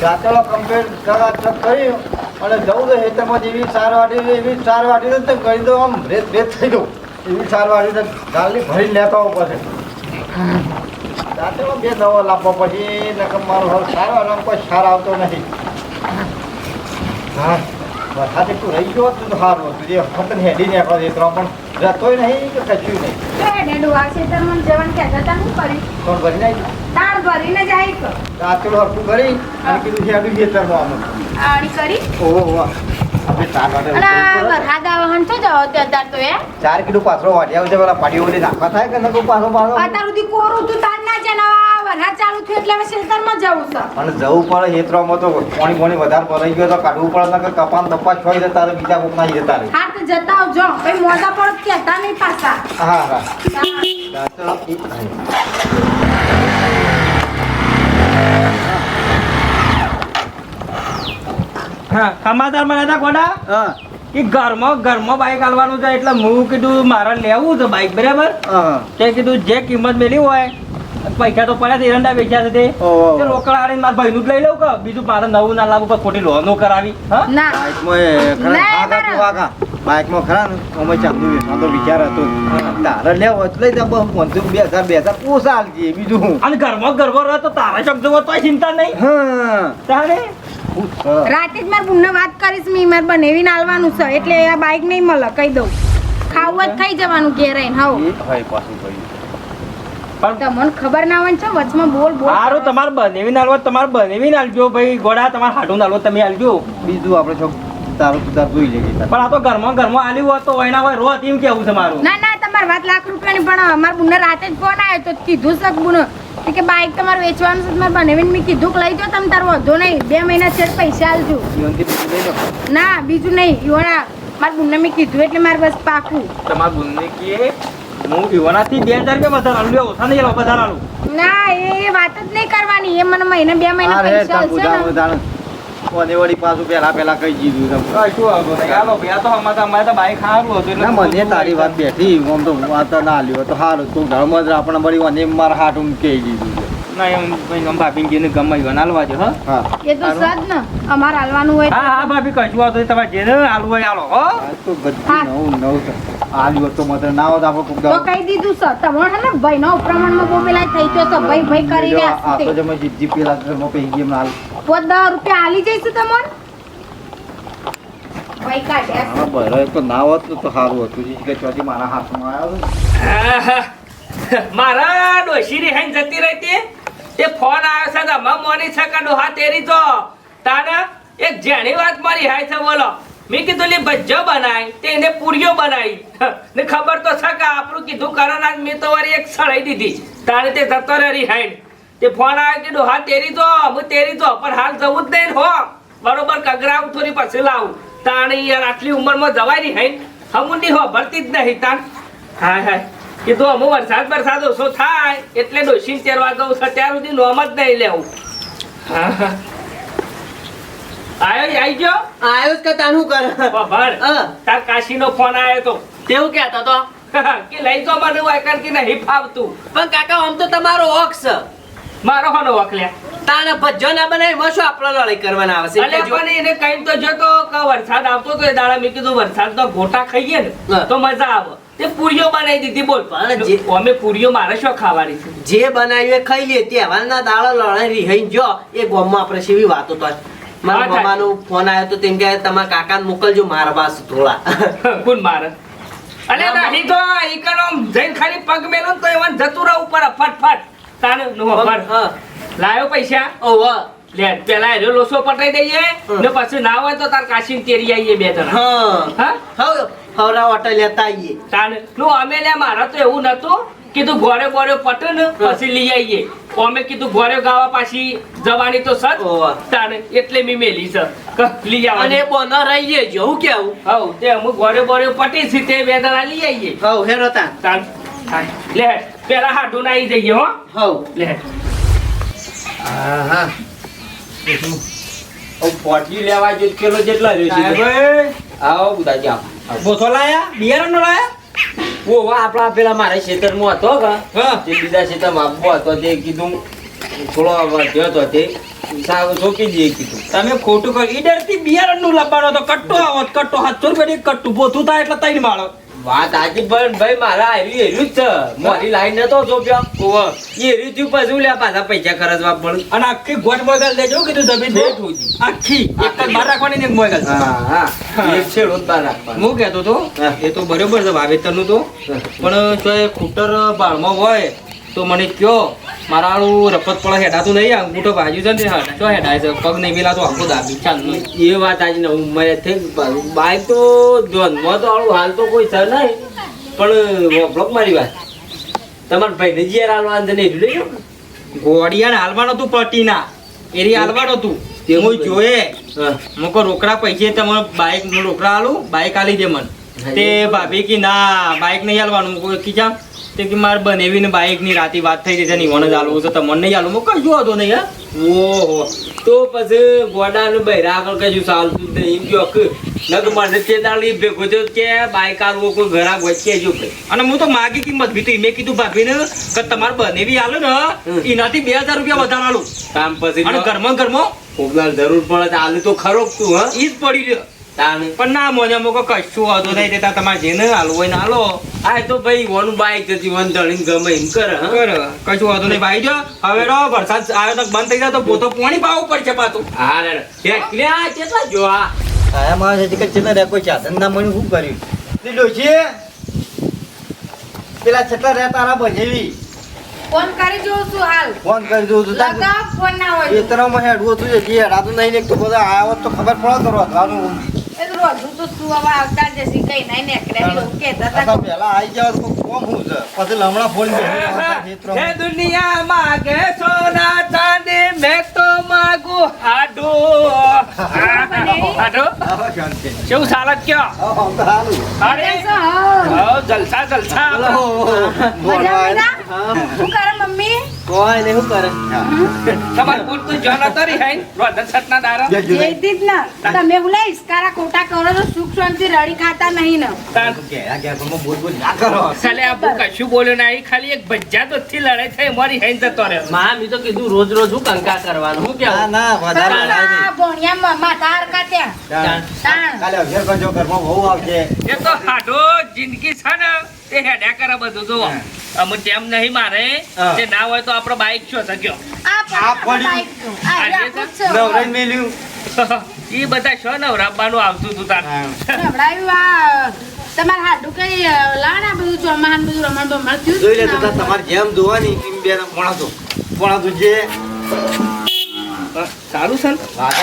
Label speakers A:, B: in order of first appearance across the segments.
A: ચાચલો complete કરવા check કરી અને જવું તો હેતમાં એવી સારવાટી એવી સાર વાટી તો કરી દો આમ રેત રેત થઈ દઉં એવી સાર વાટી તો ગાલી ભરીને લેતા પછી. ચાચલો બે દવા લાવવા પછી નકમ મારો હાલ સારો આમ કોઈ સાર આવતો નથી. હા વરસાદે તું રહી ગયો તું તો સારું હતું. જે ફક્ત હેડી ને એ ત્રણ પણ જતોય નહીં કે કચ્યું નહીં. કોણ ભરી નાખી
B: તાણ ભરીને જાય તો
A: ચાચલો હરકું કરી અને કીધું હેડું ખેતરમાં આમ
B: આણી કરી?
A: ઓહો વાહ આપણે તાળ વાટે
B: અને
A: પડે.
B: વરસાદ છે જવો તે અત્યારે તો એ
A: ચાર કિલો પાથરો વાટ્યા છે પેલા પાડીઓ બધી નાખવા થાય કે નકો પાછો પાછો
B: અત્યાર સુધી કોરું તું તાર ના છે ને આ વરસાદ ચાલુ થયું એટલે હવે ખેતરમાં જવું છે.
A: પણ જવું પડે હેતરામાં તો પાણી પાણી વધારે ભરાઈ ગયો તો કાઢવું પડે નકર કપાન તપાસ છોઈ દે તારે બીજા કોક ના જતા રહે
B: હા તો જતા આવજો. ભાઈ મોટા પડત કહેતા નહીં પાછા.
A: હા હા
B: હા.
A: ચાલો, ઈ-
C: હા સમાચાર મને હતા કોડા એ ઘરમાં ઘરમાં બાઇક હાલવાનું છે એટલે હું કીધું મારે લેવું છે બાઇક બરાબર? તે કીધું જે કિંમત મેલી હોય પૈસા તો પડ્યા છે એરંડા વેચ્યા છે તે. રોકડા આવીને મારા ભાઈનું જ લઈ લઉં કે બીજું મારે નવું ના લાવવું કે ખોટી લોનો કરાવી
A: બાઇકમાં ખરા
B: ના,
A: ને? અમે ચાંદુ તો વિચાર હતો. તારે લેવો હોય તો લઈ જા બસ પાંચસો બે હજાર બે હજાર ઓછા હાલજી બીજું
C: અને ઘરમાં ગરબો રહે તો તારા શબ્દો તો ચિંતા નહીં. તારે?
B: રાતે જ મારે બુનને વાત કરીશ મેં મારે બનાવીને આલવાનું છે. એટલે આ બાઈક નહીં મળે કહી દઉં. ખાવું જ ખાઈ જવાનું ઘેર આવીને હાવ
A: હોય પાછું ભાઈ.
C: પણ
B: તમને ખબર ના હોય છે વચમાં બોલ બોલ.
C: સારું તમારે બનેવીને આલવો તમારે બનેવીને આલજો ભાઈ. ગોડા તમારે હાટું આલવો તમે આલજો.
A: બીજું આપણે છો તારું તાર જોઈ લેજે
C: પણ આ તો ઘરમાં ઘરમાં આલ્યું હોત તો એના હોય રોત એમ કેવું છે મારું?
B: ના ના તમારે વાત લાખ રૂપિયાની પણ અમારા બુનને રાતે જ ફોન આવ્યો તો કીધું છે બુન કે બાઈક તમારે વેચવાનું છે તમારે બનાવીને મેં કીધું કે લઈ જાઓ તમે તારો વધો નહીં. બે મહિના છે પૈસા આલજો. ના બીજું નહીં. યોના મારા બુનને મેં કીધું એટલે મારે બસ પાકું.
C: તમારા ગુણને કીએ હું વિવાનાથી બે હજાર રૂપિયા વધારે આલું લ્યો, ઓછા નહીં વધારે આલું
B: ના એ વાત જ નહીં કરવાની. એ મને મહિને બે મહિના પૈસા આલશે ને.
A: કોને વળી પાછું પહેલા પહેલા કહી દીધું તમે.
C: શું વાંધો નહીં. હાલો ભાઈ, આ તો અમારે અમારે તો બાઈક સારું હતું
A: ના મને તારી વાત બેઠી. આમ તો વાત તો ના લ્યો તો સારું તું ધર્મ જ આપણે વળી મને મારા હાથ હું કહી દીધું
B: તો અમારે હાલવાનું હોય
C: હા હા ભાભી કશું નહીં. તમારે જે આલવું હોય આલો હો.
A: આ તો બધું. નવું નવું ના હોત આપણે કોક
B: તો કહી દીધું સર તમારે હે ને ભાઈ નો પ્રમાણમાં બહુ પેલા થઈ ગયો તો ભાઈ ભાઈ કરી
A: આ તો
B: છે
A: જીજી પેલા ઘરમાં પહી ગઈ એમને
B: પોત દસ રૂપિયા આલી જઈશું તમારે? ભાઈ કાઢ્યા
A: હા, બરાબર. તો ના હોત તો સારું હતું. ઈ કે ચોથી મારા હાથમાં આવ્યો
D: મારા ડોશી રિહાઈ જતી રહેતી તે ફોન આવ્યો છે કે મમ મોની છે કે ડોહા તેરી તો? તાને એક જેણી વાત મારી હાય છે બોલો. મેં કીધું લી ભજ્જો બનાય તે એને પૂરીઓ બનાવી. ને ખબર તો છે કે આપણું કીધું કારણ આજ મેં તો વારી એક સળાઈ દીધી તારે તે જતો રહી રિહાઈ તે ફોન આવ્યો કે ડોહા તેરી તો હું તેરી તો પણ હાલ જવું જ નહીં હો. બરોબર કગરાવું થોડી પછી લાવું. તાણે યાર આટલી ઉંમરમાં જવાય નહીં રિહાઈ હમુંડી હો ભરતી જ નહીં તાણ. હાય હાય. કીધું અમુક વરસાદ વરસાદ ઓછો થાય એટલે ડોસી તેરવા જવું છે ત્યાર સુધી નોમ જ નહીં લેવું. હા, હા. આયો આઈ ગયો?
E: આયો કે તાનું કર? હા.
D: તાર કાશીનો ફોન આયો તો.
E: તેવું કહેતો તો?
D: કે લઈ જાઓ મને વાયકર કે નહીં ફાવતું
E: પણ કાકા આમ તો તમારો ઓક્સ
D: મારો હોનો વખલ્યા
E: તાને ભજ્જો ના બનાવી મશો આપણો લડાઈ કરવાના આવશે. એટલે
D: પણ એને કઈ તો જોતો કે વરસાદ આવતો તો એ દાડા મેં કીધું વરસાદ તો ગોટા ખાઈએ ને તો મજા આવે. તે પૂરીઓ બનાવી દીધી બોલ.
E: પણ જે-
D: અમે પૂરીઓ મારે શું ખાવાની છે.
E: જે બનાવ્યું એ ખાઈ લે તહેવારના દાડા લડાઈ રિહાઈ જો એ ગોમમાં આપણે સેવી વાતો તો મારા. મામાનો ફોન આવ્યો તો તેમ કે તમારા કાકાને મોકલજો મારા પાસે થોડા
D: કોણ મારે? અલે નહીં તો ઈ કનો જઈને ખાલી પગ મેલો તો એમાં જતું રહું ઉપર ફટફટ તાને નો પર લાયો પૈસા?
E: ઓવ
D: લે પેલા એનો લોસો પટાઈ દઈએ ને પછી ના હોય તો તાર કાશી તેરી આવીએ બે જણા.
E: હા.
D: હા?
E: હવે હવરા ઓટો લેતા આવીએ
D: તાને નું અમે લે મારા તો એવું નતું. કીધું ગોરે ગોરે પટે ને પછી લઈ આવીએ. અમે કીધું ગોરે ગાવા પાછી જવાની તો સત. તાને એટલે મી મેલી છે. લઈ
E: આવ
D: અને
E: બોનો રહીએ જો હું કેવું?
D: હવ તે અમે ગોરે ગોરે પટી છે તે બે જણા લઈ આવીએ.
E: હવ હેરો તા
D: તાન. લે પેલા હાડું નાઈ જઈએ હો.
E: હવ
D: લે.
A: હા હા
F: પોટલી લેવા જો કેલો જેટલા રહ્યો આવો બુદાજી આવો.
C: બોથો લાયા? બિયારણ લાયા?
F: ઓ વાહ આપણા પેલા મારા ખેતરમાં હતો કે? તે બીજા ખેતરમાં આપવો હતો તે કીધું થોડો થયો હતો તે સોંપી દઈએ કીધું.
C: તમે ખોટું કર્યું ઈ ડરથી બિયારણનું લાવવાનો તો કટ્ટો આવો કટ્ટો સાતસો રૂપિયા કટ્ટું પોતું થાય એટલે તૈન માળો.
F: વાત આજી પણ ભાઈ મારા હારી હેર્યું જ છે. મારી લાઈન નતો સોંપ્યો. ઓવ હેર્યું થયું પછી લે પાછા પૈસા ખર્ચવા પડે.
C: અને આખી ગોટ મોગલ દેજો કીધું જમીન
F: ઠોજી.
C: આખી. એક જ બાર રાખવાની ને એક મોગલ
F: હા હા. એક છેડો જ બહાર રાખવાનો.
C: હું કહેતો તો એ તો બરોબર છે વાવેતરનું તો. પણ જો એ ખૂટર બાળમાં હોય તો મને કયો મારા આળું રપત પડે હેડાતું નહીં અંગૂઠો બાજુ છે ને હેડા ચો હેડાય છે? પગ નહીં પેલા તો આખો દાબી. છે
F: એ વાત આજે ઉંમરે થઈ બાઈક તો જોનમાં તો આવું હાલ તો કોઈ છે નહીં પણ બ્લોક મારી વાત. તમારા ભાઈને જીયાર હાલવાનું છે ને એટલું લઈ.
C: ગોળિયાને હાલવાનું હતું પટીના. એરી હાલવાનું હતું તે હું જોયે. મૂકો રોકડા પૈસે તમારે બાઈક રોકડા હાલું બાઈક હાલી દે મને. તે ભાભી કે ના બાઈક નહીં હાલવાનું. કોઈ કીધા તે કે મારે બનેવીને બાઈકની રાતી વાત થઈ રહી છે ને ઈવોને જ હાલવું છે તમને નહીં હાલવું હું કશું હતો નહીં હા?
F: ઓહો. તો પછી ગોડાનું બૈરા આગળ કશું ચાલતું નહીં એમ કે નક મને તે ભેગો થયો કે બાઈક આલવો કોઈ ઘરાક વચ્ચે જો
C: અને હું તો માગી કિંમત ભીતી મેં કીધું ભાભીને કે તમારે બનેવી આલો ને એનાથી બે હજાર રૂપિયા વધારે આલું.
F: કામ પછી
C: અને ઘરમાં ઘરમાં?
F: કોકલાલ જરૂર પડે આલુ તો ખરો તું હા.
C: એ જ પડી રહ્યો. પણ ના મોજા મોકો કશું હતું નહીં તે તમારે જેને હાલવું હોય ને હાલો.
F: આ તો ભાઈ ઓનું બાઈક જતી વન ધણીને ગમે એમ કરે હા.
C: બરાબર કશું વાંધો નહીં ભાઈ જો હવે રો વરસાદ આવ્યો તો બંધ થઈ જાય તો પોતો પાણી પાવું પડશે પાછું.
F: હા રે કેટલા જો આ
A: આયા માણસ હજી કચ્છ ના કોઈ ચાદન ના મને શું કર્યું? લીધો છે. પેલા છેટલા રહ્યા તારા બજેવી
B: ફોન કરી જોઉં છું હાલ.
A: ફોન કરી દઉં છું.
B: લગાવ ફોન ના હોય
A: હેડવું હતું જે હેડાતું નહીં ને એક તો બધા આયા તો ખબર પડો તો રોધવાનું
B: એ તો રોજુ તો સુવા આવતા જ કઈ નહીં નીકળે. એવું કહેતા હતા
A: પહેલા આઈ જાવ તો કોમ હું છે? પછી લમણા ફોન
D: હે દુનિયા માગે સોના ચાંદી મેં તો માગુ હાડો. હાડો?
A: આવા
D: કેવું સાલત કયો?
A: આવો.
D: અરે જલસા જલસા
B: મજા કરે મમ્મી
E: નહીં શું કરે?
D: તમારે પૂરતું જોન હતો રી હૈ રોધન સટના દારા
B: જયદીપ ને. તમે બોલા ઇસ્કારા કોટા કરો તો સુખ શાંતિ રડી ખાતા નહીં ને.
D: તાન
A: કે તમે બોલ બોલ ના કરો.
D: સાલે આપું કશું બોલ્યો નહીં ખાલી એક ભજ્જા તો થી લડાઈ થઈ મારી હૈ જતો રહ્યો
E: મા મી તો કીધું રોજ રોજ હું કંકા કરવાનું હું
A: ના ના વધારે
B: આ
A: બોણિયા
B: ભોણિયા તાર ત્યાં.
A: તાણ. કાલે અગિયાર કરજો ઘરમાં બહુ આવશે
D: એ તો હાડો જિંદગી છે ને તે હેડ્યા કરે બધું જોવો અમુક તેમ નહીં મારે. તે ના હોય તો આપણો બાઈક
B: છો.
A: શક્યો
D: એ બધા છ. ને રમવાનું આવતું હતું તાર?
B: તમારે હાડું કઈ લાણ બધું ચોમાહાન બધું રમણ બમણ થયું
A: જોઈ લે તમારે જેમ જોવાની એમ બે
D: સારું?
A: વાત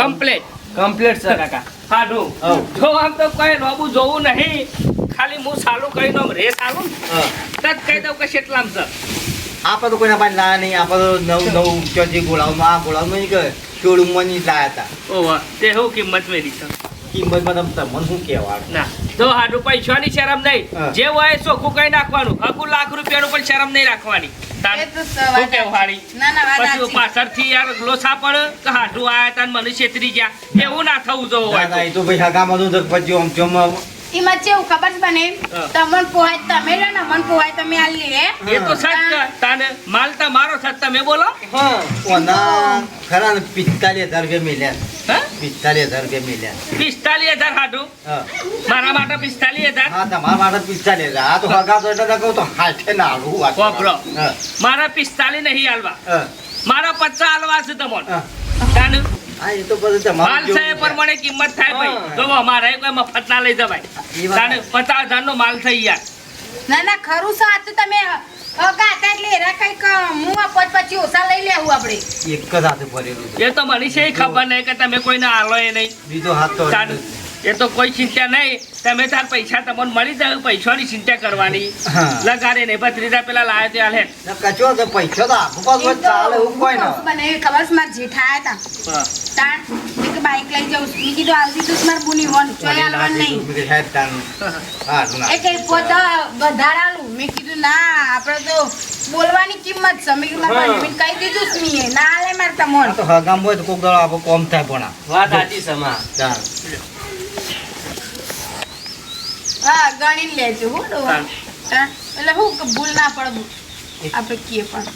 D: કમ્પ્લેટ
E: કમ્પ્લીટ છે કાકા.
A: સાડું
D: જો આમ તો કઈ રોબું જોવું નહીં. ખાલી હું સાલું કહી દઉં રે
A: સાલું.
D: તત કહી દઉં કે શેટલામ છે.
A: આપણે તો કોઈના પાસે ના નહીં આપણે તો નવું નવું ચોથી ગોળાવમાં આ ગોળામાં નહીં કે શોરૂમમાં નહીં લાયા હતા.
D: ઓહો તે હું કિંમત મેરી છે.
A: કિંમતમાં તમે તમને શું કહેવાનું
D: ના. જો હાડું પૈસાની શરમ નહીં. જે હોય ચોખ્ખું કઈ નાખવાનું. હકું લાખ રૂપિયાનું પણ શરમ નહીં રાખવાની.
B: તો
D: શું કેવું હાડી
B: ના ના વાત
D: પછી પાછળથી યાર લોસા પડે કે હાડું આયા તા મને છેતરી ગયા. એવું ના થવું જોવું
A: ના, ના,
D: હોય
A: એ તો ભાઈ હગામાં તો પછી આમ ચમ
B: એમાં ચેવું ખબર છે બને
D: હા.
B: પોહાય તમે લો ને મને પોહાય તમે આલી હે.
D: એ તો સચ તાને માલ તા મારો સચ તમે બોલો.
A: ઓના ખરા ને પિસ્તાલીસ હજાર રૂપિયા મિલ્યા
D: હા
A: પિસ્તાલીસ હજાર રૂપિયા મિલ્યા.
D: પિસ્તાલીસ હજાર હાડું મારા માટે પિસ્તાલીસ હજાર?
A: હા તમારા માટે પિસ્તાલીસ હજાર. આ તો હગા એટલે કહું તો હાથે ના હાલું
D: વાપરો. મારા પિસ્તાલીસ નહીં હાલવા. મારા પચાસ હાલવા છે
A: તો તમારું
D: માલ કિંમત થાય ભાઈ.
A: હા.
D: અમારે કોઈ મફત ના લઈ જવાય. પચાસ હજાર નો માલ થઈ યાર.
B: ના ના ખરું સાચું તમે
A: એક જ હાથે ભરેલું
D: એ તો મને છે ખબર નહીં કે તમે કોઈને આલો એ નહીં.
A: બીજો હાથ તો
D: એ તો કોઈ ચિંતા નહીં. તમે તાર પૈસા તમને મળી જાય પૈસાની ચિંતા કરવાની. લગાડે નહીં ત્રીજા પેલા લાવે તે હાલે
A: કચો તો પૈસા તો આપો પાછો ચાલે હું કોઈ ના.
B: બને ખબર છે મારા જેઠા આયા હતા તાણ મેં બાઈક લઈ જાઉં છું. મેં કીધું આવતી દીધું છે બુની હોન ચોય આલવાન નહીં.
A: ના.
B: એ કઈ પોત વધારાનું. મેં કીધું ના આપણે તો બોલવાની કિંમત છે. મેં કીધું મારા ભાઈને કહી દીધું જ નહીં. ના હાલે મારે તમોન.
A: તો હગામ હોય તો કોક દાડો આપો કોમ થાય પણ
E: વાત સાચી છે માં.
A: ચાલ.
B: હા ગણી લેજો હો ડોહા. એટલે હું કે ભૂલ ના પડે. આપણે કીએ પણ.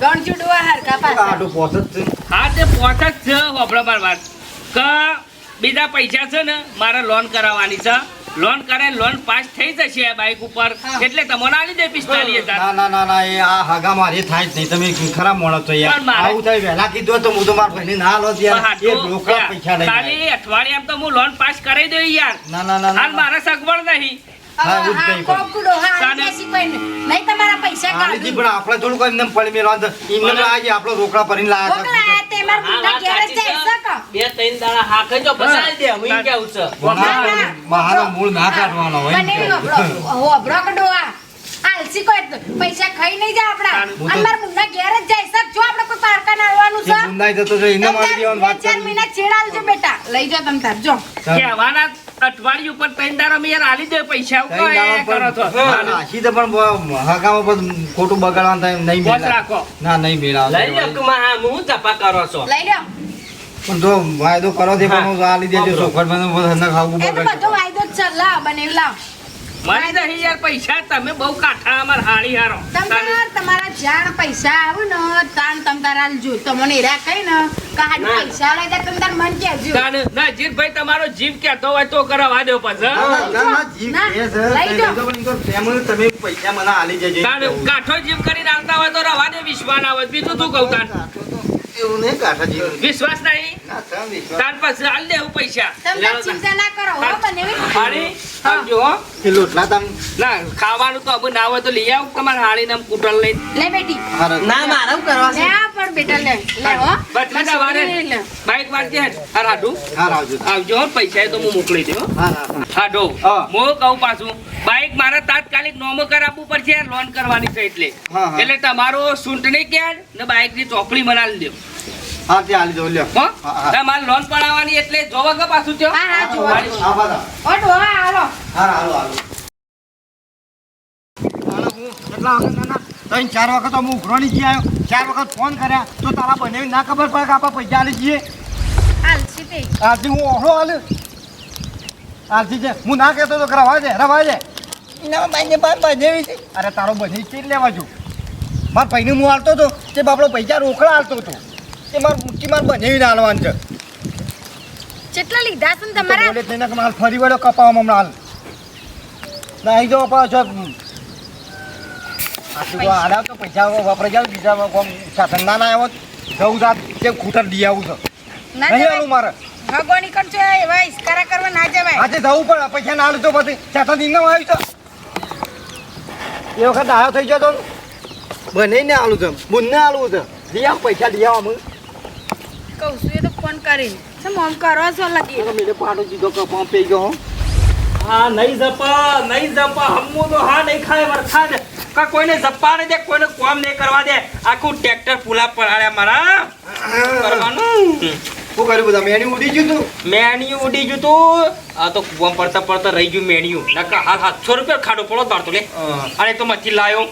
B: ગણજો ડોહા
A: જ છે.
D: હા તે પોત જ છે હોભળો મારી વાત. કે બીજા પૈસા છે ને મારે લોન કરાવવાની છે. લોન કરે લોન પાસ થઈ જશે આ બાઇક ઉપર. એટલે તમને આલી દે પિસ્તાલીસ હજાર.
A: ના ના ના ના એ આ હાગા મારી થાય જ નહીં. તમે ખરાબ માણસ તો યાર આવું થાય વહેલા કીધું તો હું તો મારા ભાઈને ના લો યાર એ રોકડા પૈસા લઈ.
D: ખાલી અઠવાડિયામાં તો હું લોન પાસ કરી દઉં યાર.
A: ના ના ના
D: હાલ મારા સગવડ નહીં.
A: આપડે થોડું કોઈ એમને પડી મેળવા એમને તો આજે આપણો રોકડા ભરીને લાયા
B: તે મારા
F: હા,
B: ઘેર જ
F: સાચી
B: જાય
F: છે.
B: શકો
F: બે ત્રણ દાડા હાકે જો પસારી દે હું ઈ કેવું
A: મહાનો- મહાનો મૂળ ના કાઢવાનો હોય
B: બને
A: ને.
B: હોબળો હોબળો આલસી કોઈ પૈસા ખાઈ નહીં જાય આપડા અમાર મુન્ના ઘેર જ જાય. સક જો આપણે કોઈ પારકા નાળવાનું
A: જે
B: છે
A: મુન્ના જતો છે એને મારી દેવાની વાત
B: ચાર. મહિના છેડાલજો બેટા. લઈ જાવ તમ તાર જો.
D: કહેવાના અઠવાડિયું ઉપર ત્રણ મેં યાર આલી દે પૈસા. કરો તો
A: પણ નાસી તો પણ હગામાં બધું ખોટું બગાડવાનું થાય નહીં
D: રાખો.
A: ના નહીં મેળા
F: લઈ લો માં હું તપા કરો છો.
B: લઈ
A: પણ જો વાયદો કરો તે પણ હું. આ લીધે ચોખવટ મને બધું ન ખાવું
B: એ તો બધો વાયદો જ છે. લા બનેવી લાવ
D: મારી નહીં યાર પૈસા તમે બહુ કાઠા અમાર હાળી હારો.
B: તમાર તમારા જાણ પૈસા આવે ને તાન તમ તાર આલજો તમને એરા કઈ ને
F: કાઢ.
B: પૈસા લઈ જાય તમ તાર મન કહેજો.
D: તાન ના જીતભાઈ તમારો જીવ કહેતો હોય તો કરવા દેવ પછી.
A: ના, ના, જીવ કે છે,
B: લઈ જાઓ.
A: પણ તમે પૈસા મને આલી જજો
D: તાન કાઠો જીવ કરીને આવતા હોય તો રવા દે વિશ્વાસ આવે હોય બીજું તું કહું તાન
A: એવું નહીં કાઠા જીવ.
D: વિશ્વાસ નહીં? તાર પાસે હાલ દેવું પૈસા.
B: તમે ચિંતા ના કરો હો મને
D: હાડી આવજો હો.
A: એ લોટલા તમ
D: ના ખાવાનું તો હવે ના હોય તો લઈ આવ તમાર હાડી નામ કુટલ લઈ.
B: લે બેટી.
E: ના મારા કરવા છે.
B: આ પણ બેટા લે લે હો.
D: બટલા દા વારે. બાઈક વાળજે આ રાડું
A: હારા આવજો.
D: આવજો પૈસા તો હું મોકલી દઉં હા.
A: હારા.
D: હાડો. મો કહું પાછું? બાઈક મારે તાત્કાલિક નોમો કરાવવું પડશે લોન કરવાની છે એટલે.
A: હા, હા.
D: એટલે તમારો સૂંટણી ક્યાં ને બાઈકની ચોપડી બનાવી દો.
A: હા, તે આલી દો, લ્યો.
D: હો. તમારે લોન પડાવવાની એટલે જોવા કે પાછું થયો
B: હા હા જોવા
A: હા, હારા.
B: ઓટ હા હાલો.
A: હા હાલો, હાલો. કેટલા વખત ના, ના, ત્રણ ચાર વખત તો હું ઉઘરાણી જઈ આવ્યો ચાર વખત ફોન કર્યા. તો તારા બને ના ખબર પડે કે આપણે પૈસા આલી જઈએ આજથી હું ઓહળો હાલ આજથી છે હું ના કહેતો તો રવા દે રવા દે. ના બાર છે અરે તારો બની ચીજ લેવા છું મારા ભાઈને હું હાલતો હતો તે બાપડો પૈસા રોકડા હાલતો હતો એ માર મુઠ્ઠી માર બનેવીને હાલવાનું છે.
B: કેટલા લીધા છે ને તમારા?
A: બોલે થઈને કે માલ ફરી વળો કપાવામાં હમણાં ના અહીં જો પાછો આટલું તો આડા તો પૈસા વાપરે જાય બીજા કોમ સાધન ના ના આવ્યો જવું જાત તે ખૂટર દી આવું છે?
B: ના
A: નહીં
B: જવાય.
A: મારે.
B: ભગવાની કરજો એવા ઇસ્કારા કરવા ના જવાય.
A: આજે જવું પડે પૈસા ના આલું તો પછી ચાતા દિન આવ્યું તો એ વખત આવ્યો થઈ ગયો તો? બને ને આલું છે બુનને આલું છે. દિયા આવ પૈસા દિયા અમે
B: કહું છું એ તો ફોન કરીને. શું મોમ કરો છો લગી?
A: મેરે પાડો જીધો કપા પી ગયો હા.
C: નહીં જપા નહીં જપા હમું તો હા નહીં ખાય વરખા દે કા કોઈને જપા ને દે કોઈને કોમ નહીં કરવા દે. આખું ટ્રેક્ટર પુલા પડાડ્યા મારા. કરવાનું.
A: શું કર્યું બધા? મેણી ઉડી ગયું તું?
C: મેણિયું ઉડી ગયું તું. આ તો કુવા પડતા પડતા રહી ગયું મેણિયું. નકા સાતસો રૂપિયા ખાડો પડો જ મારતો લે. અને તો મચ્છી લાયો.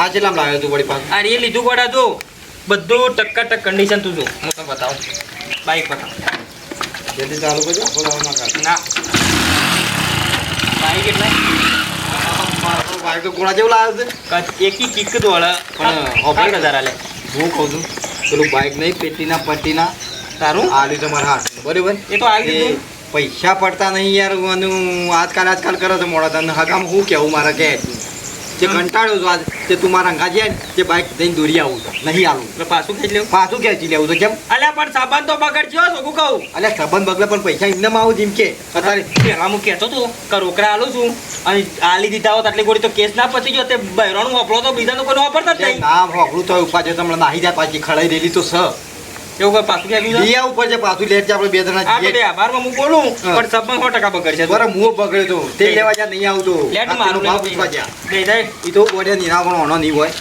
A: આ ચેલામ લાવ્યો તું વળી પાસ
C: અરે એ લીધું ગોડા જો બધું ટક્કા ટક કન્ડિશન તું જો. હું તમને બતાવું. બાઈક બતાવ
A: જલ્દી ચાલુ કરજો ના
C: બાઈક એટલે?
A: બાઇક તો ગોળા જેવું લાવે છે.
C: એકી કિક દોડ.
A: પણ
C: પણ હજાર આલે
A: હું કહું છું પેલું બાઇક નહીં પેટીના પટ્ટીના.
C: તારું?
A: આ છે મારા હાથ. બરોબર?
C: એ તો આવી
A: પૈસા પડતા નહીં યાર આજકાલ આજકાલ કરે છે મોડા. તને હગામ હું કેવું મારા કે? જે કંટાળ્યો છું આજ તે તું મારા અંગા જાય તે બાઇક લઈને દોરી આવું નહીં આવું.
C: પાછું ખેંચી લેવું
A: પાછું ખેંચી લેવું તો કેમ?
C: અલ્યા પણ સાબન તો બગડજો સોગું કહું?
A: અલ્યા સાબન બગલે પણ પૈસા એમને આવું જેમ કે. અત્યારે
C: પેલા હું કહેતો તું કે રોકડા આલું છું અને આલી દીધા હોત આટલી ગોળી તો કેસ ના પતી ગયો તે બહેરાનું વાપરો તો બીજાનું કોઈ વાપરતા જ નહીં.
A: ના હોકડું તો ઉપર તમને નાહી જાય પાછી ખડાઈ દેલી તો સ.
C: એવું કોઈ પાછું છે?
A: ઉપર છે પાછું લેટ છે આપણે બે જણા
C: આ
A: જઈએ.
C: આભારમાં હું બોલું પણ સબમાં સો ટકા બગડશે
A: બરાબર મુંહ બગડ્યો તો. તે લેવા જ્યાં નહીં આવતો.
C: લેટ મારું
A: ભાવ પૂછવા તો બોડે નીના પણ ઓનો નહીં હોય.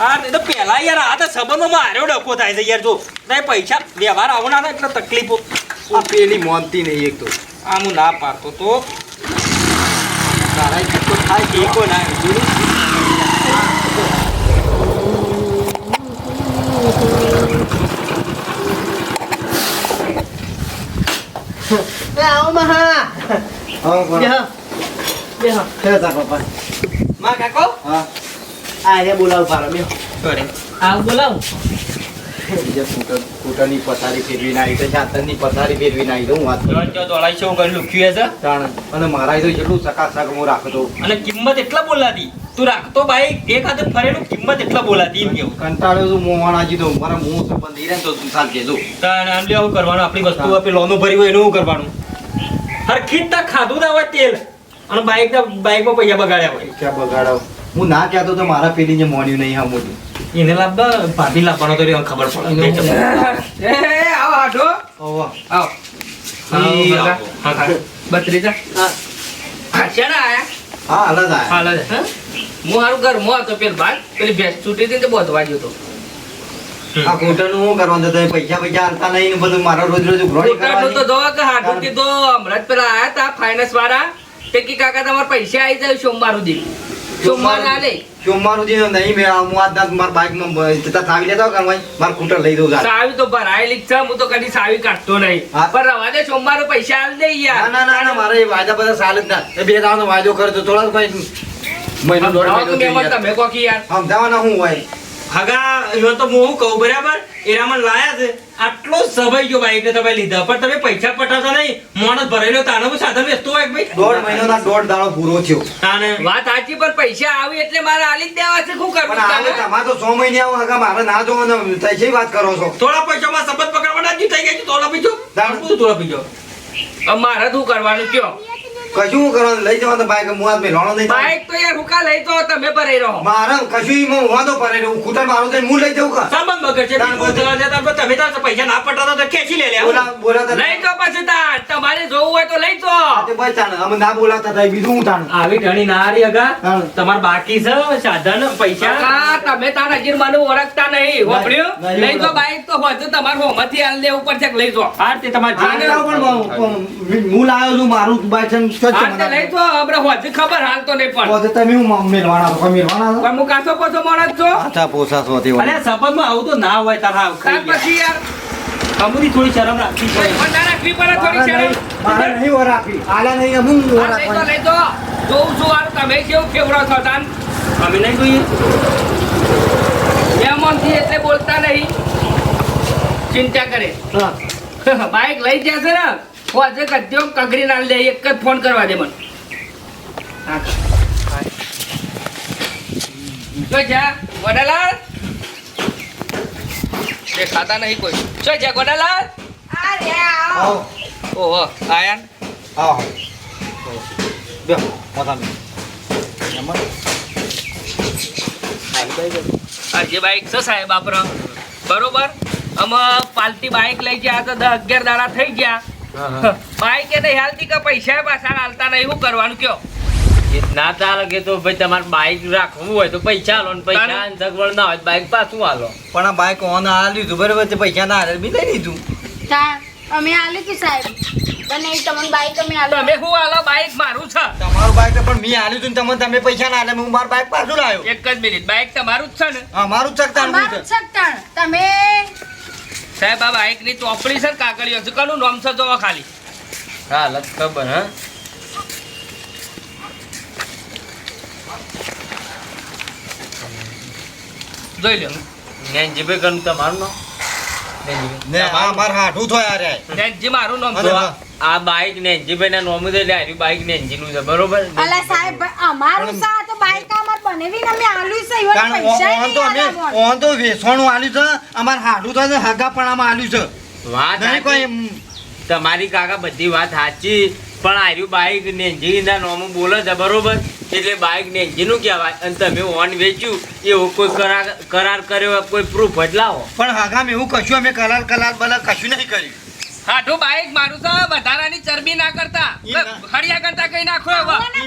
C: હા એ તો પહેલા યાર આ તો સંબંધમાં માર્યો ડખો થાય છે યાર જો. નહીં પૈસા વ્યવહાર આવવાના હતા એટલે તકલીફો.
A: આ પેલી મોનતી નહીં એક તો.
C: આમ ના પાડતો તો.
A: તારા એક તો થાય
C: એકો ના. જોયું?
A: પપ્પા.
E: માં કાકો?
A: હા.
E: આ રે બોલાવ બેહો.
C: કરે
E: આવ બોલાવ.
A: સ્કૂટરની પથારી ફેરવી નાખી છે જાતરની પથારી ફેરવી નાખી હું વાત.
C: દોડાઈ છે કરી લુખ્યું છે
A: જાણે. અને મારા તો જેટલું ચકાચક હું રાખતો
C: અને કિંમત એટલા બોલાતી. તું રાખતો ભાઈ એક હાથે ફરેલું કિંમત એટલા બોલાતી એમ કેવું.
A: કંટાળ્યો છું મોવાણાજી તો મારા મોં સંબંધ રહે તો તું
C: તાણ આમ લે કરવાનું? આપણી વસ્તુ આપે લોનું ભર્યું હોય એનું કરવાનું? હરખી જ ખાધું ના હોય તેલ. અને બાઈક બાઈકમાં પૈસા બગાડ્યા હોય.
A: ક્યાં બગાડાવ હું ના કહેતો તો મારા પેલી જે મોન્યું નહીં હા મોટું
C: એને લાભ ભાભી લાવવાનો તો રહ્યો ખબર પડે.
D: એ આવો હાડો.
A: ઓવા
D: આવો.
C: ઈ આવો. હા, હા.
D: બત્રીજા
E: હા.
D: હા. શેના આયા?
A: હા હાલ જ આયા.
C: હાલ જ.
D: હા? હું હારું ઘરમાં હતો પેલ ભાગ પેલી ભેંસ છૂટી હતી ને તે બોધવા ગયો હતો.
A: આ કૂટરનું શું કરવાનું? તો પૈસા પૈસા આલતા નહીં બધું મારો રોજ રોજ ઉઘરાણી
D: ઉતારનું તો દો કે હાડું કીધું હમણાં જ પેલા આયા તા ફાઇનાન્સ વાળા. તે કી કાકા તમાર પૈસા આવી જાય સોમવાર સુધી. સોમવાર આલે.
A: સોમવાર સુધી નહીં મેળ હું આજ દાંત માર બાઇકમાં માં જતા થાવી લેતા કર ભાઈ, માર કૂટર લઈ દઉં.
D: સાવી તો ભરાયેલી છે હું તો કદી સાવી કાઢતો નહીં.
A: હા.
D: પણ રવા દે સોમવાર પૈસા આલ દે યાર.
A: ના ના ના મારે એ વાયદા બધા સાલ જ ના. બે દાડાનો વાયદો કરજો. થોડા ભાઈ મહિનો દોઢ મહિનો
D: મેં તમે કોકી યાર.
A: સમજાવવાના શું હોય?
C: હગા એમાં તો હું કહું બરાબર? એરામાં લાયા છે. આટલો સભાઈ ગયો બાઈક ને તમે લીધા. પણ તમે પૈસા પટાવતા નહીં. મોણસ ભરેલો તાનો સાધન વેચતો હોય ભાઈ?
A: દોઢ મહિનોના દોઢ દાડો પૂરો થયો.
C: તાને?
D: વાત સાચી પણ પૈસા આવી એટલે મારે આલી જ દેવા છે. શું કરવું
A: પણ તમારે તો સો મહિને આવો હગા. મારે ના જોવાનો. ને થઈ છે વાત કરો છો.
C: થોડા પૈસા માં સંબંધ પકડવાના જ થઈ ગયા છે. તોલા પીજો. તોલા પીજો?
D: મારે શું કરવાનું? કયો?
A: કશું કરવાનું લઈ જવાનું બાઈક હું આજ મેળવાનો નહીં
D: બાઈક તો યાર હુકા લઈ તો તમે ભરાઈ રહો.
A: મારે કશું હું માં વાંધો પડે હું ખૂટર મારું તો હું લઈ જઉં કા
C: સંબંધ બગડ છે તો તમે તો પૈસા ના પટાતા તો ખેંચી લે લે
A: બોલા બોલાતા
D: લઈ તો પછી તા તમારે જોવું હોય તો લઈ તો.
A: તે બસ તાણ. અમે ના બોલાતા થાય બીજું હું તાણ.
C: આવી ઘણી ના હારી
A: અગા
C: તમાર બાકી છે સાધન પૈસા?
D: કા તમે તાર હજી માનું ઓળખતા નહીં હોભળ્યું? લઈ જો બાઈક તો બધું તમારે હોમાંથી આલ દેવું ઉપર છે લઈ જો.
C: આ તે તમાર
A: હા, પણ પણ હું લાવ્યો છું મારું બાઈક
D: ખબર હાલ તો નહીં પણ.
A: તો તમે હું મેળવાના છો? કોઈ મેળવાના છો?
D: હું કાસો પાછો માણસ છું.
A: પાછા પોસા છો તે
C: અરે સપનમાં આવું તો ના હોય તારા
D: પછી યાર.
C: અમુની થોડી શરમ રાખવી પડે.
D: પણ ના રાખવી પડે થોડી શરમ.
A: નહીં- મારે નહીં ઓ રાખવી. આલા નહીં એમ ઓ
D: હા, તો જોઉં છું હાલ તમે કેવું કેવડો છો તાન?
C: અમે નહીં જોઈએ.
D: એમોનથી એટલે બોલતા નહીં. ચિંતા કરે. બાઈક લઈ જશે ને? હોજે કદ્યો કગરી ના લે એક જ ફોન કરવા દે મને હા. જો જા ગોડાલાલ દેખાતા નહીં કોઈ જો જા ગોડાલાલ
B: અરે આવો
A: આવો.
D: ઓહો આયન?
A: આવો. બેહો, માથામાં. એમાં?
D: આ જે બાઈક છે સાહેબ આપણો બરોબર અમે પાલતી બાઈક લઈ ગયા તો દસ અગિયાર દાડા થઈ ગયા બાઈક કે નહીં હાલતી કે પૈસા પાછા હાલતા નહીં. શું કરવાનું કયો?
F: ના ચાલે કે તો ભાઈ તમારે બાઇક રાખવું હોય તો પૈસા આલો ને પૈસા સગવડ ના હોય બાઇક પાછું હાલો
A: પણ આ બાઇક ઓન આ લીધું બરાબર પૈસા ના હાલે બી લઈ લીધું.
B: અમે હાલી તું સાહેબ. તમને અમે
D: તમે હાલો બાઈક મારું છે.
A: તમારું બાઈક પણ મેં હાલ્યું હતું ને તમે તમે પૈસા ના હાલે હું મારું બાઈક પાછું લાવ્યો.
D: એક જ મિનિટ. બાઇક તમારું જ છે ને?
A: હા મારું જ
B: તમે
D: સાહેબ આ બાઈકની ચોપડી છે કાગળિયો છે. કનું નામ છે જોવા ખાલી.
F: હાલત ખબર હા.
D: જોઈ લો
F: નેનજીભાઈ કનું તમારું નામ.
A: ને આ માર હાઠું થયા રે
D: નેનજી મારું નામ
A: હા.
F: આ નેનજીભાઈ ના નોમ એટલે આર્યું બાઈક નેનજીનું છે બરોબર?
B: અલા સાહેબ અમારું સા તો બાઈક અમાર અમે આલ્યું છે ઈવન પૈસા
A: ઓન તો અમે ઓન તો વેસવાનું આલ્યું છે અમાર હાઠું થાય હગાપણામાં આલ્યું છે.
F: વાત
A: નહીં કોઈ
F: તમારી કાકા બધી વાત સાચી પણ આર્યું બાઈક નેનજી નોમું બોલે છે બરોબર? એટલે બાઈક નેનજી નું કહેવાય. અને તમે ઓન વેચ્યું એવો કોઈ કરાર કરાર કર્યો કોઈ પ્રૂફ જ લાવો.
A: પણ હગામ એવું કશું અમે કરાર કરાર બલાલ કશું નહીં કર્યું.
D: હાઠું બાઈક મારું છે વધારાની ચરબી ના કરતા. હળિયા કરતા કઈ નાખો
B: કોને?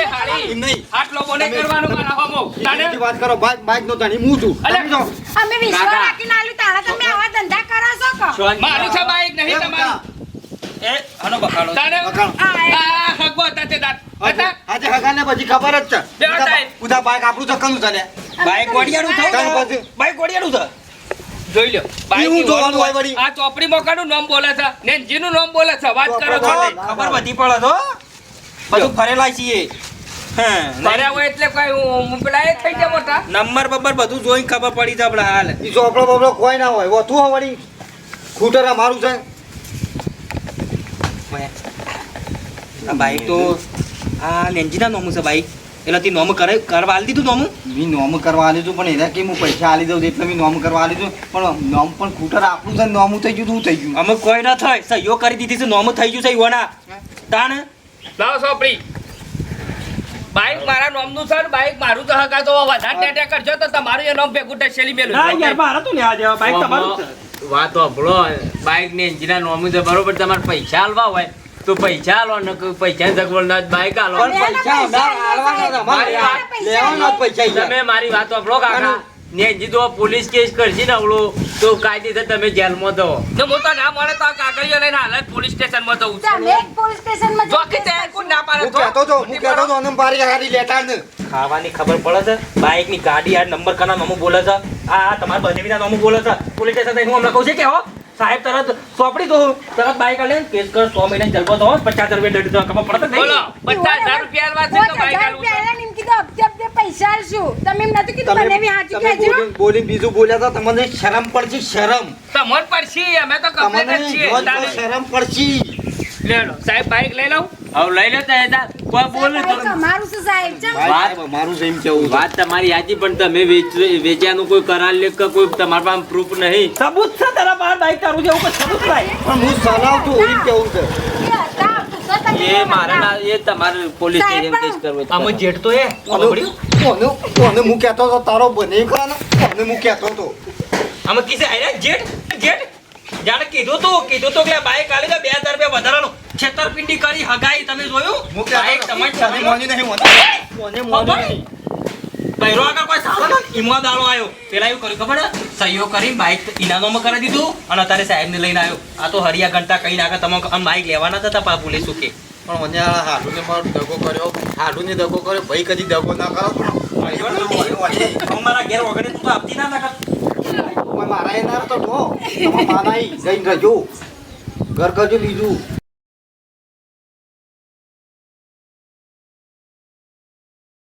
D: એ હાળી.
A: નહીં.
D: આટલો બોને કરવાનું મારા હોમો. તાને
A: વાત કરો બાઈક બાઈક નો ધણી હું છું.
D: અલ્યા.
A: તમે જાઓ.
B: અમે વિશ્વાસ રાખીને આલ્યું તારા તમે આવા ધંધા કરો છો કો?
D: મારું છે બાઈક નહીં તમારું.
C: એ આનો બખાડો
D: તાને
B: આ
D: હગવો હતા તે
A: આજે હગાને પછી ખબર જ છે. ઉધા બાઈક. આપણું ચક્કરનું તને.
C: બાઈક ઓડિયાનું થયું બાઈક
D: જોઈ લ્યો. બાઈક હું
A: જોવાનું હોય વળી.
D: આ ચોપડી મોકાનું નામ બોલે છે. નેનજીનું નામ બોલે છે. વાત કરો છો.
C: ખબર બધી પડે તો. બધું ફરેલા છીએ. હા,
D: ફર્યા હોય એટલે કઈ હું હું પેલા એ થઈ ગયા મોટા.
C: નંબર બબર બધું જોઈને ખબર પડી છે આપણે હાલ.
A: ઈ ચોપડો બોપડો કોઈ ના હોય. વતું હોય વળી. ખૂટર અમારું છે.
C: બાઈક તો આ લેન્જીના નોમું છે બાઈક. એટલે તે નોમ કરે કરવા આલી દીધું નોમ?
A: મેં નોમ કરવા આલી પણ એના કે હું પૈસા આલી દઉં? એટલે મેં નોમ કરવા આલી પણ નોમ પણ ખૂટર આપણું છે નોમ થઈ ગયું તું થઈ ગયું.
C: અમે કોઈ ના થાય. સહીઓ કરી દીધી છે નોમ થઈ ગયું છે ઈવોના. તાણ?
D: લાવો સોપડી બાઈક મારા નોમનું છે ને બાઈક મારું તો હકા તો વધારે ટેટે કરજો તો તમારું એ નોમ ભેગું ટેસેલી મેલું.
C: ના યાર મારા તો લેવા દેવા. બાઈક તમારું
F: વાત સાંભળો બાઈક ને એન્જિન નોમ છે બરોબર તમારે પૈસા આલવા હોય. તો પૈસા આલો ને પૈસા સગવડ ના બાઇક આલો.
A: જ જ.
F: તમે મારી વાત સાંભળો કાકા. ને જીધો પોલીસ કેસ કરશી ને અવળો તો કાયદેસર તમે જેલમાં દો.
D: તો હું તો ના મળે તો કાગળિયો લઈને હાલ જ પોલીસ સ્ટેશનમાં દઉં છું.
B: તમે પોલીસ સ્ટેશનમાં જઈને
D: ચોકી તે કોણ ના પાડે
A: તો? કહેતો તો હું કહેતો તો અનમ પારી હારી લેતા ને.
C: ખાવાની ખબર પડે છે? બાઈકની ગાડી આ નંબર કના નોમું બોલે છે? આ તમારા બંનેવીના નોમું બોલે છે? પોલીસ સ્ટેશન હું હમણાં કહું છે કે હો સાહેબ તરત સોંપડી દો તરત બાઈક આલે કેસ કર સો મહિના જલબો તો પચાસ રૂપિયા દંડ તો ખબર પડે
D: બોલો પચાસ હજાર રૂપિયા વાત છે તો બાઈક આલું
B: પહેલા એમ કીધું હપ્તે હપ્તે પૈસા આલશું. તમે એમ નતું કીધું
A: તમે
B: બનેવી હાચું કહેજો.
A: બોલીને બીજું બોલ્યા તો તમને શરમ પડશે શરમ.
D: તમને પડશે અમે તો કમ્પ્લેટ છીએ.
A: શરમ પડશે.
D: લે લો સાહેબ બાઈક લઈ લઉં.
F: હવે લઈ તો કોઈ બોલે તો.
B: સાહેબ
A: મારું કેવું
F: વાત તમારી સાચી પણ તમે વેચ વેચ્યાનું કોઈ કરાર લેખ કે કોઈ તમારા પાસે પ્રૂફ નહીં.
C: સબૂત છે તારા પાસે બાઈક તારું સબૂત લાય
A: પણ હું એમ કેવું છે?
B: એ
F: મારા એ તમારે પોલીસ સ્ટેશન કેસ કરવો.
C: જેઠ તો એ
A: કોને કોને- કોને હું કહેતો હતો તારો બને કોને હું કહેતો હતો?
C: આમાં કિસે આયરા? જેઠ? જેઠ? જાણે કીધું તું કીધું તું કે બાઈક આલી દે બે હજાર રૂપિયા વધારાનું. છેતરપિંડી કરી હગાઈ તમે જોયું?
A: હું કહેતો
C: બાઈક
A: કોને મોન્યું નહીં મોન્યું. કોને મોન્યું
C: બૈરો આગળ કોઈ સારો ને ઈમો આવ્યો પેલા એવું કર્યું ખબર? સહીઓ કરી બાઈક ઇનામોમાં કરી દીધું અને અત્યારે સાહેબને લઈને આવ્યો આ તો હરિયા ઘંટા કઈ નાખે તમે બાઈક લેવાના હતા પા પોલીસ શું કે.
A: પણ મને હાડુને મારો દગો કર્યો. હાડુને દગો કર્યો. ભાઈ કદી દગો ના કરો
C: હું મારા ઘેર વગડે તું તો આપતી ના નાખત.
A: મારા એનાર તો મારા જઈને ઘર કરજો બીજું